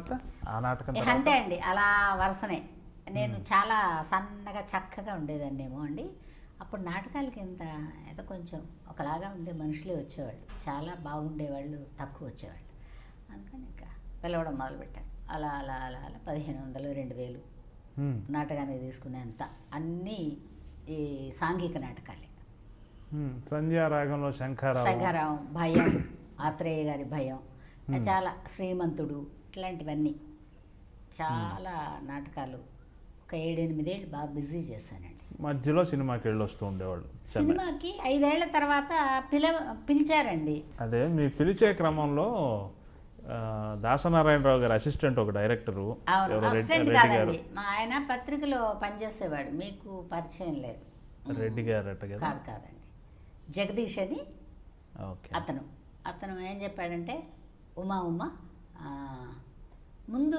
తర్వాత ఆ నాటకం అంతే అండి. అలా వరుసనే. నేను చాలా సన్నగా చక్కగా ఉండేదాన్నేమో అండి. అప్పుడు నాటకాలకి ఇంత ఏదో కొంచెం ఒకలాగా ఉండే మనుషులే వచ్చేవాళ్ళు. చాలా బాగుండేవాళ్ళు తక్కువ వచ్చేవాళ్ళు. అందుకని ఇంకా పిలవడం మొదలుపెట్టాను. అలా అలా అలా అలా పదిహేను వందలు రెండు వేలు నాటకానికి తీసుకునేంత అన్నీ ఈ సాంఘిక నాటకాలే. సంధ్యారాగంలో శంఖారావు. సంఘారావం భయం ఆత్రేయ గారి భయం చాలా శ్రీమంతుడు ఇట్లాంటివన్నీ. చాలా నాటకాలు. ఒక ఏడెనిమిదేళ్ళు బాగా బిజీ చేశానండి. మధ్యలో సినిమాకి వెళ్ళి వస్తూ ఉండేవాళ్ళు సినిమాకి ఐదేళ్ళ తర్వాత పిల పిలిచారండి. అదే మీ పిలిచే క్రమంలో దాసనారాయణరావు గారి అసిస్టెంట్ ఒక డైరెక్టరు. అవును అసిస్టెంట్ కాదండి. మా ఆయన పత్రికలో పనిచేసేవాడు. మీకు పరిచయం లేదు. రెడ్డి గారు కదా కాదండి. జగదీష్ అని ఓకే. అతను. అతను ఏం చెప్పాడంటే ఉమా ఉమా ముందు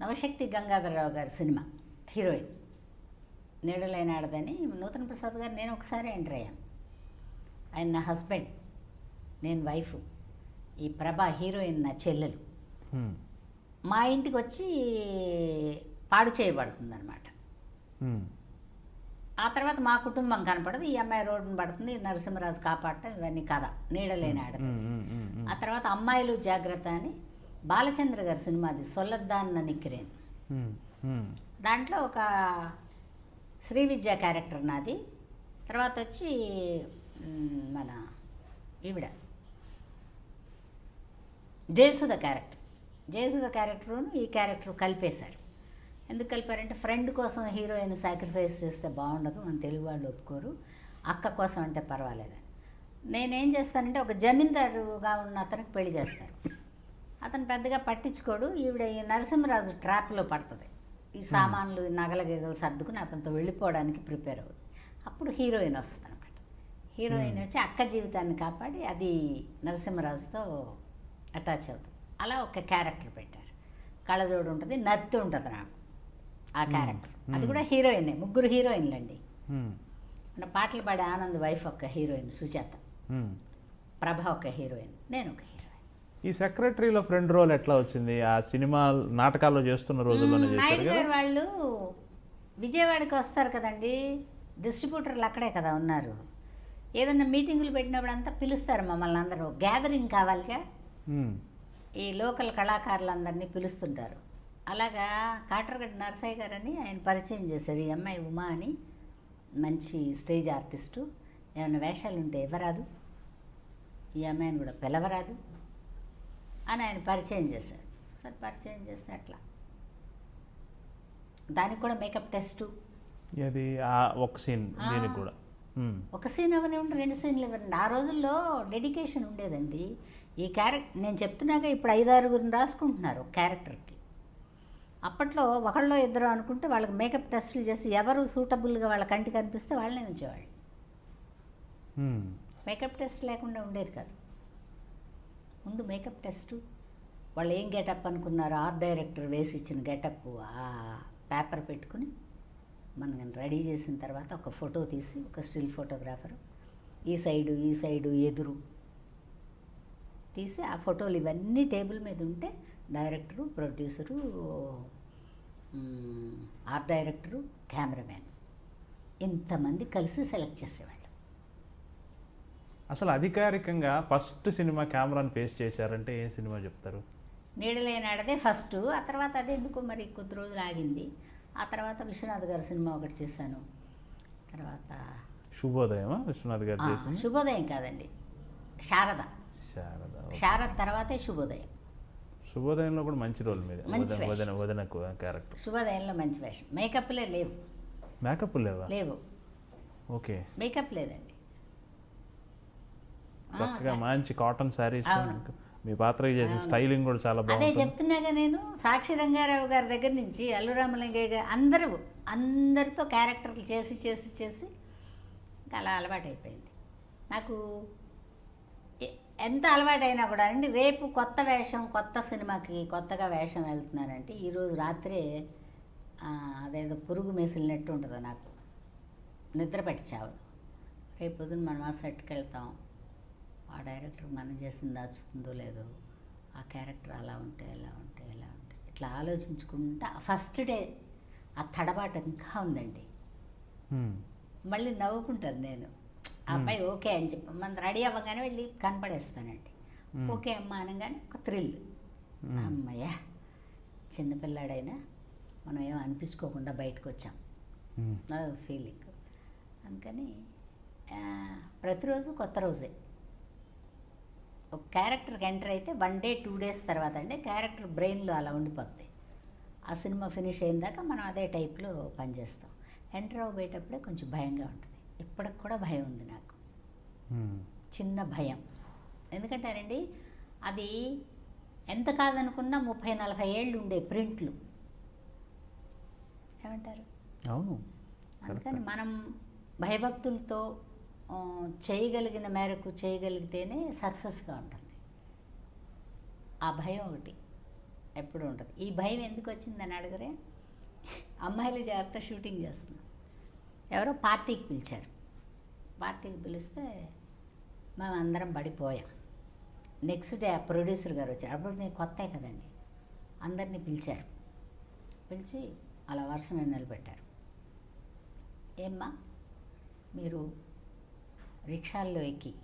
నవశక్తి గంగాధరరావు గారి సినిమా హీరోయిన్. నీడలైన ఆడదని నూతన ప్రసాద్ గారు నేను ఒకసారి ఎంటర్ అయ్యాను. ఆయన నా హస్బెండ్ నేను వైఫ్ ఈ ప్రభా హీరోయిన్ నా చెల్లెలు. మా ఇంటికి వచ్చి పాడు చేయబడుతుంది అనమాట ఉమ్, ఆ తర్వాత మా కుటుంబం కనపడదు ఈ అమ్మాయి రోడ్డును పడుతుంది నరసింహరాజు కాపాడటం ఇవన్నీ కథ నీడలేని ఉమ్, ఆ తర్వాత అమ్మాయిలు జాగ్రత్త అని బాలచంద్ర గారి సినిమాది సొల్లద్దాన్న నిక్కిరేన్. దాంట్లో ఒక శ్రీ విద్య క్యారెక్టర్ నాది. తర్వాత వచ్చి మన ఈవిడ. జయసుధ క్యారెక్టర్. జయసుధ క్యారెక్టర్ను ఈ క్యారెక్టర్ కలిపేశారు. ఎందుకు కలిపారంటే ఫ్రెండ్ కోసం హీరోయిన్ సాక్రిఫైస్ చేస్తే బాగుండదు మన తెలుగు వాళ్ళు ఒప్పుకోరు. అక్క కోసం అంటే పర్వాలేదని నేనేం చేస్తానంటే ఒక జమీందారుగా ఉన్న అతనికి పెళ్ళి చేస్తారు అతను పెద్దగా పట్టించుకోడు. ఈవిడ ఈ నరసింహరాజు ట్రాప్లో పడుతుంది. ఈ సామాన్లు నగల గిగలు సర్దుకుని అతనితో వెళ్ళిపోవడానికి ప్రిపేర్ అవుతుంది అప్పుడు హీరోయిన్ వస్తుంది అనమాట హీరోయిన్ వచ్చి అక్క జీవితాన్ని కాపాడి అది నరసింహరాజుతో అటాచ్ అవుతుంది అలా ఒక క్యారెక్టర్ పెట్టారు. కళ్ళజోడు ఉంటుంది నత్తి ఉంటుంది నాకు ఆ క్యారెక్టర్. అది కూడా హీరోయినే ముగ్గురు హీరోయిన్లు అండి మన పాటలు పాడే ఆనంద్ వైఫ్ ఒక హీరోయిన్ సుజాత. ప్రభ ఒక హీరోయిన్ నేను ఒక హీరోయిన్ ఈ సెక్రటరీలో ఫ్రెండ్ రోల్ ఎట్లా వచ్చింది? ఆ సినిమా నాటకాల్లో చేస్తున్న రోజుల్లోనే చేశారు నాయుడు గారు వాళ్ళు విజయవాడకి వస్తారు కదండి. డిస్ట్రిబ్యూటర్లు అక్కడే కదా ఉన్నారు. ఏదన్నా మీటింగులు పెట్టినప్పుడు అంతా పిలుస్తారు మమ్మల్ని అందరూ. గ్యాదరింగ్ కావాలిగా ఈ లోకల్ కళాకారులందరినీ పిలుస్తుంటారు. అలాగా కాటరగడ్డ నరసయ్య గారని ఆయన పరిచయం చేశారు. ఈ అమ్మాయి ఉమా అని మంచి స్టేజ్ ఆర్టిస్టు. ఏమైనా వేషాలు ఉంటే ఇవ్వరాదు ఈ అమ్మాయిని కూడా పిలవరాదు. అని ఆయన పరిచయం చేశారు సరే పరిచయం చేస్తే అట్లా దానికి కూడా మేకప్ టెస్టు? ఇది ఒక సీన్ దీనికి కూడా. ఒక సీన్ ఇవ్వనివ్వండి రెండు సీన్లు ఇవ్వండి ఆ రోజుల్లో డెడికేషన్ ఉండేదండి. ఈ క్యారెక్టర్ నేను చెప్తున్నాక ఇప్పుడు ఐదారుగురిని రాసుకుంటున్నారు క్యారెక్టర్కి. అప్పట్లో ఒకళ్ళో ఇద్దరు అనుకుంటే వాళ్ళకి మేకప్ టెస్టులు చేసి ఎవరు సూటబుల్గా వాళ్ళ కంటికి కనిపిస్తే వాళ్ళనే ఉంచేవాళ్ళు. మేకప్ టెస్ట్ లేకుండా ఉండేది కాదు. ముందు మేకప్ టెస్టు. వాళ్ళు ఏం గెటప్ అనుకున్నారు ఆర్ట్ డైరెక్టర్ వేసి ఇచ్చిన గెటప్ ఆ పేపర్ పెట్టుకుని మనం రెడీ చేసిన తర్వాత ఒక ఫోటో తీసి ఒక స్టిల్ ఫోటోగ్రాఫర్ ఈ సైడు ఈ సైడు ఎదురు తీసి ఆ ఫోటోలు ఇవన్నీ టేబుల్ మీద ఉంటే director producer art director cameraman. ఇంతమంది కలిసి సెలెక్ట్ చేసేవాళ్ళు. అసలు అధికారికంగా ఫస్ట్ సినిమా కెమెరాని ఫేస్ చేశారంటే ఏ సినిమా చెప్తారు? నీడలేనాడదే ఫస్ట్. ఆ తర్వాత అది ఎందుకో మరి కొద్ది రోజులు ఆగింది. ఆ తర్వాత విశ్వనాథ్ గారి సినిమా ఒకటి చేశాను. తర్వాత శుభోదయమా? విశ్వనాథ్ గారు చేసింది శుభోదయం కాదండి. శారద. శారద శారద తర్వాతే శుభోదయం. శుభోదయంలో కూడా మంచి రోల్ మీద. వదన వదనకు క్యారెక్టర్. శుభోదయంలో మంచి వేషం. మేకప్లే లేవు. మేకప్ లేవా? లేవు. ఓకే. మేకప్ లేదండి. చక్కగా మంచి కాటన్ శారీస్. మీ పాత్రకి చేసిన. స్టైలింగ్ కూడా చాలా అదే బాగుంటుంది. చెప్తున్నాగా నేను సాక్షి రంగారావు గారి దగ్గర నుంచి అల్లురామలింగయ్య గారు అందరూ అందరితో క్యారెక్టర్లు చేసి చేసి చేసి ఇంకా అలా అలవాటు అయిపోయింది నాకు ఎంత అలవాటైనా కూడా అండి రేపు కొత్త వేషం కొత్త సినిమాకి కొత్తగా వేషం వెళ్తున్నానంటే ఈరోజు రాత్రే అదేదో పురుగు మేసిలినట్టు ఉంటుంది నాకు. నిద్ర పట్టి చావదు. రేపు పొద్దున మనం ఆ సెట్కి వెళ్తాం. ఆ డైరెక్టర్ మనం చేసింది దాచుతుందో లేదో ఆ క్యారెక్టర్ అలా ఉంటే ఎలా ఉంటే ఎలా ఉంటే. ఇట్లా ఆలోచించుకుంటా ఫస్ట్ డే ఆ తడబాటు ఇంకా ఉందండి. మళ్ళీ నవ్వుకుంటాను నేను. ఆ అబ్బాయి ఓకే అని చెప్పి మనం రెడీ అవ్వగానే వెళ్ళి కనపడేస్తానండి. ఓకే అమ్మా అనగానే ఒక థ్రిల్. మ్మ్. అమ్మయ్య చిన్నపిల్లాడైనా మనం ఏం అనిపించుకోకుండా బయటకు వచ్చాం ఫీలింగ్. అందుకని ప్రతిరోజు కొత్త రోజే. ఒక క్యారెక్టర్కి ఎంటర్ అయితే వన్ డే టూ డేస్ తర్వాత అంటే క్యారెక్టర్ బ్రెయిన్లో అలా ఉండిపోద్ది. ఆ సినిమా ఫినిష్ అయిన దాకా మనం అదే టైప్లో పనిచేస్తాం ఎంటర్ అవ్వబోయేటప్పుడే కొంచెం భయంగా ఉంటుంది. ఇప్పటికి కూడా భయం ఉంది నాకు. చిన్న భయం. ఎందుకంటారండి? అది ఎంత కాదనుకున్నా ముప్పై నలభై ఏళ్ళు ఉండే ప్రింట్లు. ఏమంటారు? అవును. అందుకని మనం భయభక్తులతో చేయగలిగిన మేరకు చేయగలిగితేనే సక్సెస్గా ఉంటుంది. ఆ భయం ఒకటి ఎప్పుడు ఉంటుంది. ఈ భయం ఎందుకు వచ్చిందని అడగరే? అమ్మాయిలు జాగ్రత్త షూటింగ్ చేస్తున్నాం ఎవరో పార్టీకి పిలిచారు. పార్టీకి పిలిస్తే మేము అందరం పడిపోయాం. నెక్స్ట్ డే ఆ ప్రొడ్యూసర్ గారు వచ్చారు. అప్పుడు నేను కొత్త కదండి. అందరినీ పిలిచారు. పిలిచి అలా వరుసన నిలబెట్టారు ఏమ్మా మీరు రిక్షాల్లో ఎక్కి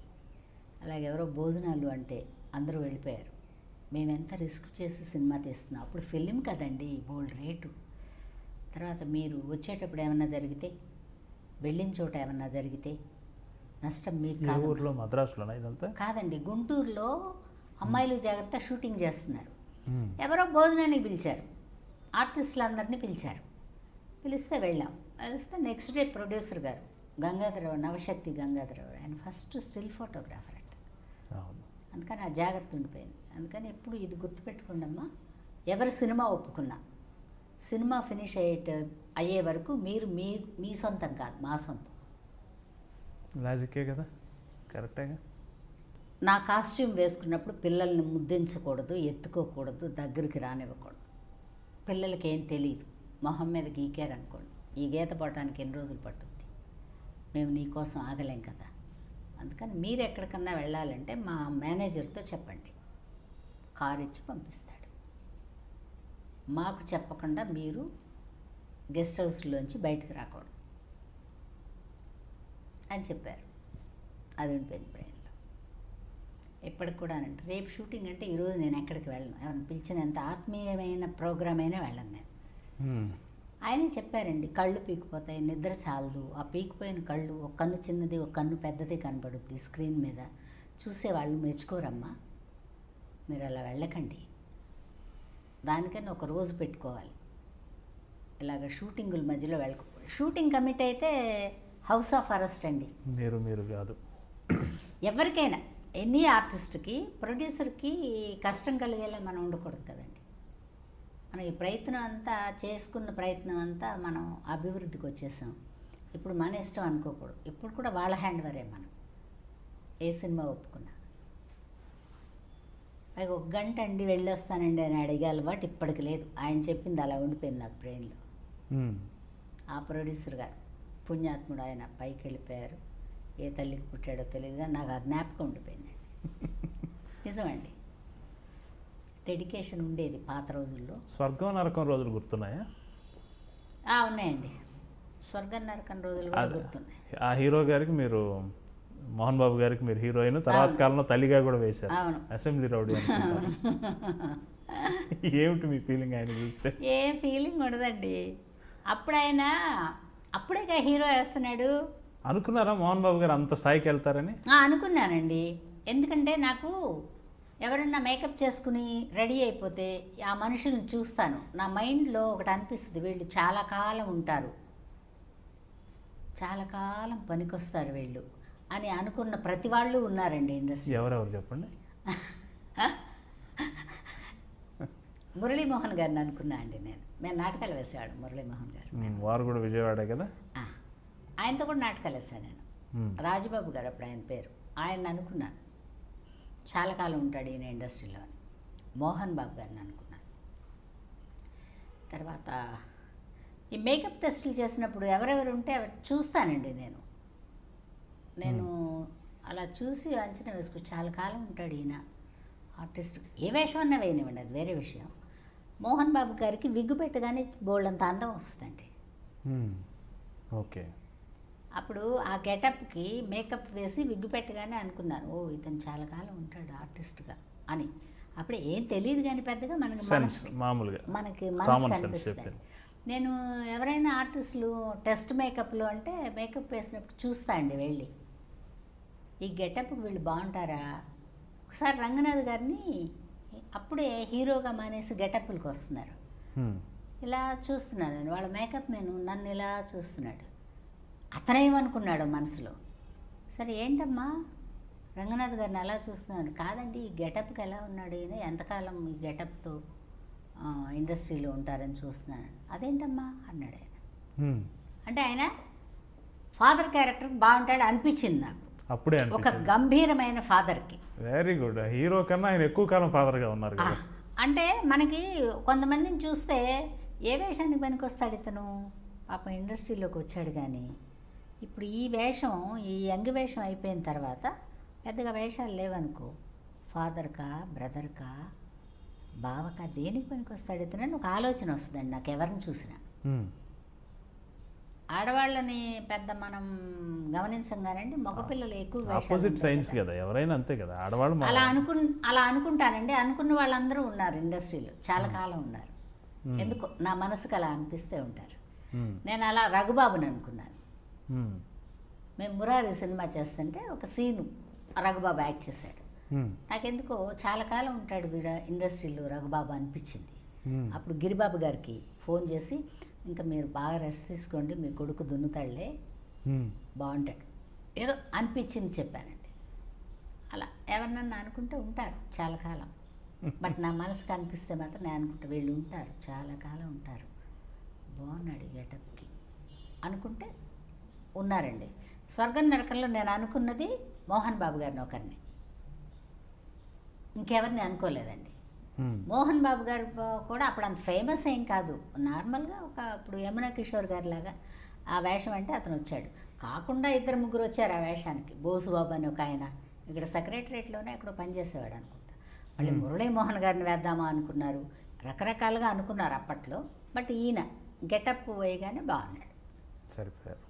అలాగే ఎవరో భోజనాలు అంటే అందరూ వెళ్ళిపోయారు. మేము ఎంత రిస్క్ చేసి సినిమా తీస్తున్నాం. అప్పుడు ఫిలిం కదండి బోల్డ్ రేటు. తర్వాత మీరు వచ్చేటప్పుడు ఏమన్నా జరిగితే వెళ్ళిన చోట ఏమన్నా జరిగితే నష్టం మీకు ఊర్లో? మద్రాసులోనా ఇదంతా? కాదండి గుంటూరులో అమ్మాయిలు జాగ్రత్త షూటింగ్ చేస్తున్నారు. ఎవరో భోజనానికి పిలిచారు. ఆర్టిస్టులందరినీ పిలిచారు. పిలిస్తే వెళ్ళాం. పిలిస్తే నెక్స్ట్ డే ప్రొడ్యూసర్ గారు గంగాధరరావు నవశక్తి గంగాధరరావు ఆయన ఫస్ట్ స్టిల్ ఫోటోగ్రాఫర్ అంట. అందుకని ఆ జాగ్రత్త ఉండిపోయింది. అందుకని ఎప్పుడు ఇది గుర్తుపెట్టుకోండమ్మా ఎవరు సినిమా ఒప్పుకున్నా. సినిమా ఫినిష్ అయ్యేట అయ్యే వరకు మీరు మీ మీ సొంతం కాదు మా సొంతం. లాజికే కదా? కరెక్టేగా నా కాస్ట్యూమ్ వేసుకున్నప్పుడు పిల్లల్ని ముద్దించకూడదు ఎత్తుకోకూడదు దగ్గరికి రానివ్వకూడదు. పిల్లలకి ఏం తెలియదు మొహం మీద గీకారనుకోండి. ఈ గీత పడటానికి ఎన్ని రోజులు పట్టుద్ది మేము నీకోసం ఆగలేం కదా. అందుకని మీరు ఎక్కడికన్నా వెళ్ళాలంటే మా మేనేజర్తో చెప్పండి. కారు ఇచ్చి పంపిస్తాడు. మాకు చెప్పకుండా మీరు గెస్ట్ హౌస్లోంచి బయటకు రాకూడదు. అని చెప్పారు. అది ఉండిపోయింది బ్రెయిన్లో. ఎప్పటికి కూడా అంటే రేపు షూటింగ్ అంటే ఈరోజు నేను ఎక్కడికి వెళ్ళను. ఎవరిని పిలిచినంత ఆత్మీయమైన ప్రోగ్రామ్ అయినా వెళ్ళను నేను. ఆయనే చెప్పారండి కళ్ళు పీకిపోతాయి నిద్ర చాలదు. ఆ పీకిపోయిన కళ్ళు ఒక కన్ను చిన్నది ఒక కన్ను పెద్దది కనబడుద్ది స్క్రీన్ మీద. చూసేవాళ్ళు మెచ్చుకోరమ్మా. మీరు అలా వెళ్ళకండి. దానికని ఒక రోజు పెట్టుకోవాలి. ఇలాగ షూటింగుల మధ్యలో వెళ్ళక షూటింగ్ కమిట్ అయితే హౌస్ ఆఫ్ అరెస్ట్ అండి. మీరు మీరు కాదు. ఎవరికైనా ఎనీ ఆర్టిస్ట్కి ప్రొడ్యూసర్కి కష్టం కలిగేలా మనం ఉండకూడదు కదండి. మనకి ప్రయత్నం అంతా చేసుకున్న ప్రయత్నం అంతా మనం అభివృద్ధికి వచ్చేసాం. ఇప్పుడు మన ఇష్టం అనుకోకూడదు. ఇప్పుడు కూడా వాళ్ళ హ్యాండ్ వరే మనం. ఏ సినిమా ఒప్పుకున్నా. పైగా ఒక గంట అండి వెళ్ళొస్తానండి అని అడిగే అలవాటు ఇప్పటికి లేదు. ఆయన చెప్పింది అలా ఉండిపోయింది నాకు బ్రెయిన్లో. ఆ ప్రొడ్యూసర్ గారు పుణ్యాత్ముడు ఆయన పైకి వెళ్ళిపోయారు. ఏ తల్లికి పుట్టాడో తెలియదు కానీ నాకు ఆ జ్ఞాపకం ఉండిపోయింది నిజమండి. డెడికేషన్ ఉండేది పాత రోజుల్లో. స్వర్గం నరకం రోజులు గుర్తున్నాయా? ఉన్నాయండి. స్వర్గం నరకం రోజులు కూడా గుర్తున్నాయి. ఆ హీరో గారికి మీరు మోహన్ బాబు గారికి మీరు హీరోయిన్ తర్వాత. కాలంలో తల్లిగా కూడా వేశారు. అవును. అసెంబ్లీ రౌడీ ఏమిటి మీ ఫీలింగ్ ఆయన చూస్తే? ఏ ఫీలింగ్ ఉండదండి. అప్పుడు ఆయన అప్పుడేగా హీరో వేస్తున్నాడు. అనుకున్నారా మోహన్ బాబు గారు అంత స్థాయికి వెళ్తారని? అనుకున్నానండి. ఎందుకంటే నాకు ఎవరన్నా మేకప్ చేసుకుని రెడీ అయిపోతే ఆ మనుషుల్ని చూస్తాను. నా మైండ్లో ఒకటి అనిపిస్తుంది వీళ్ళు చాలా కాలం ఉంటారు. చాలా కాలం పనికొస్తారు వీళ్ళు అని అనుకున్న ప్రతి వాళ్ళు ఉన్నారండి ఇండస్ట్రీ. ఎవరెవరు చెప్పండి? మురళీమోహన్ గారిని అనుకున్నా అండి నేను. మేము నాటకాలు వేసేవాడు మురళీమోహన్ గారు. వారు కూడా విజయవాడే కదా? ఆయనతో కూడా నాటకాలు వేసాను నేను. రాజబాబు గారు అప్పుడు ఆయన పేరు. ఆయన అనుకున్నాను. చాలా కాలం ఉంటాడు ఈయన ఇండస్ట్రీలో. అని మోహన్ బాబు గారిని అనుకున్నాను. తర్వాత ఈ మేకప్ టెస్టులు చేసినప్పుడు ఎవరెవరు ఉంటే చూస్తానండి నేను. నేను అలా చూసి అంచనా వేసుకో చాలా కాలం ఉంటాడు ఈయన ఆర్టిస్ట్. ఏ వేషం అన్నా వేయనివ్వండి అది వేరే విషయం. మోహన్ బాబు గారికి విగ్గు పెట్టగానే బోల్డంత అందం వస్తుందండి. ఓకే. అప్పుడు ఆ గెటప్కి మేకప్ వేసి విగ్గు పెట్టగానే అనుకున్నాను ఓ ఇతను చాలా కాలం ఉంటాడు ఆర్టిస్ట్గా అని. అప్పుడు ఏం తెలియదు కానీ పెద్దగా మనకి మామూలుగా. మనకి మనసు కనిపిస్తుంది. నేను ఎవరైనా ఆర్టిస్టులు టెస్ట్ మేకప్లు అంటే మేకప్ వేసినప్పుడు చూస్తా అండి వెళ్ళి. ఈ గెటప్ వీళ్ళు బాగుంటారా? ఒకసారి రంగనాథ్ గారిని అప్పుడే హీరోగా మానేసి గెటప్లకు వస్తున్నారు. ఇలా చూస్తున్నాను నేను. వాళ్ళ మేకప్ నేను నన్ను ఇలా చూస్తున్నాడు. అతనేమనుకున్నాడు మనసులో? సరే ఏంటమ్మా? రంగనాథ్ గారిని అలా చూస్తున్నాడు. కాదండి ఈ గెటప్కి ఎలా ఉన్నాడు? ఈయన ఎంతకాలం ఈ గెటప్తో ఇండస్ట్రీలో ఉంటారని చూస్తున్నాను అదేంటమ్మా? అన్నాడు ఆయన. అంటే ఆయన ఫాదర్ క్యారెక్టర్ బాగుంటాడు అనిపించింది నాకు. అప్పుడే ఒక గంభీరమైన ఫాదర్కి. Very good. హీరో కన్నా ఆయన ఎక్కువ కాలం ఫాదర్గా ఉన్నారు అంటే మనకి కొంతమందిని చూస్తే ఏ వేషానికి పనికొస్తాడు ఇతను? పాప ఇండస్ట్రీలోకి వచ్చాడు కానీ. ఇప్పుడు ఈ వేషం ఈ యంగ్ వేషం అయిపోయిన తర్వాత పెద్దగా వేషాలు లేవనుకో ఫాదర్కా బ్రదర్కా బావకా దేనికి పనికొస్తాడు ఇతను అని ఒక ఆలోచన వస్తుందండి నాకు ఎవరిని చూసినా. ఆడవాళ్ళని పెద్ద మనం గమనించం కానండి మగపిల్లలు ఎక్కువ ఆపోజిట్ సైన్స్ కదా. ఎవరైనా అంతే కదా ఆడవాళ్ళు అలా అనుకు అలా అనుకుంటానండి అనుకున్న వాళ్ళందరూ ఉన్నారు ఇండస్ట్రీలో చాలా కాలం ఉన్నారు. ఎందుకో నా మనసుకు అలా అనిపిస్తే ఉంటారు. నేను అలా రఘుబాబుని అనుకున్నాను మ్మ్. మురారి సినిమా చేస్తుంటే ఒక సీను రఘుబాబు యాక్ట్ చేశాడు. నాకెందుకో చాలా కాలం ఉంటాడు వీడ ఇండస్ట్రీలో రఘుబాబు అనిపించింది. అప్పుడు గిరిబాబు గారికి ఫోన్ చేసి ఇంకా మీరు బాగా రెస్ట్ తీసుకోండి మీ కొడుకు దున్నుతాడులే. బాగుంటాడు ఏదో అనిపించింది చెప్పానండి అలా ఎవరినన్నా అనుకుంటే ఉంటారు చాలా కాలం బట్ నా మనసుకు అనిపిస్తే మాత్రం నేను అనుకుంటా వీళ్ళు ఉంటారు చాలా కాలం ఉంటారు బాగున్నాడు గెటప్కి అనుకుంటే ఉన్నారండి. స్వర్గం నరకంలో నేను అనుకున్నది మోహన్ బాబు గారిని ఒకరిని. ఇంకెవరిని అనుకోలేదండి. మోహన్ బాబు గారు కూడా అప్పుడు అంత ఫేమస్ ఏం కాదు. నార్మల్గా ఒక ఇప్పుడు యమునా కిషోర్ గారి లాగా ఆ వేషం అంటే అతను వచ్చాడు. కాకుండా ఇద్దరు ముగ్గురు వచ్చారు ఆ వేషానికి. బోసుబాబు అని ఒక ఆయన. ఇక్కడ సెక్రటరేట్లోనే ఎక్కడో పనిచేసేవాడు అనుకుంటా. మళ్ళీ మురళీమోహన్ గారిని వేద్దామా అనుకున్నారు. రకరకాలుగా అనుకున్నారు అప్పట్లో. బట్ ఈయన గెటప్ వేయగానే బాగున్నాడు. సరిపోయారు.